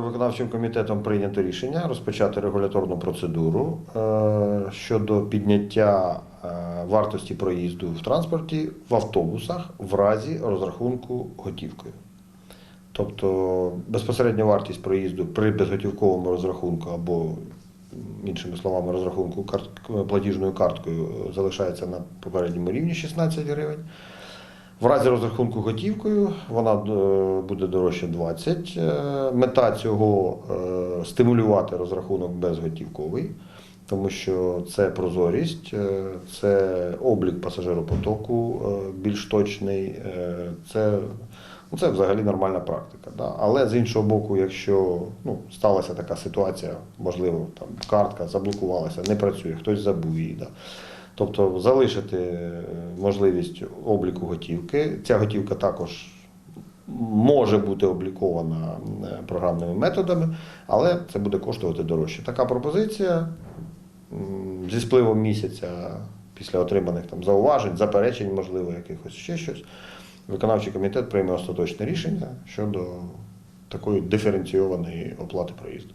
виконавчим комітетом прийнято рішення розпочати регуляторну процедуру е, щодо підняття е, вартості проїзду в транспорті в автобусах в разі розрахунку готівкою. Тобто безпосередня вартість проїзду при безготівковому розрахунку або іншими словами розрахунку платіжною карткою залишається на попередньому рівні 16 гривень. В разі розрахунку готівкою вона е, буде дорожче 20. Е, Мета цього е, стимулювати розрахунок безготівковий, тому що це прозорість, е, це облік пасажиропотоку більш точний, це, ну, це взагалі нормальна практика. Да? Але з іншого боку, якщо ну, сталася така ситуація, можливо, там картка заблокувалася, не працює, хтось забув її. Да? Тобто залишити е, можливість обліку готівки. Ця готівка також може бути облікована е, програмними методами, але це буде коштувати дорожче. Така пропозиція зі спливом місяця після отриманих там зауважень, заперечень, можливо, якихось ще щось. Виконавчий комітет прийме остаточне рішення щодо такої диференційованої оплати проїзду.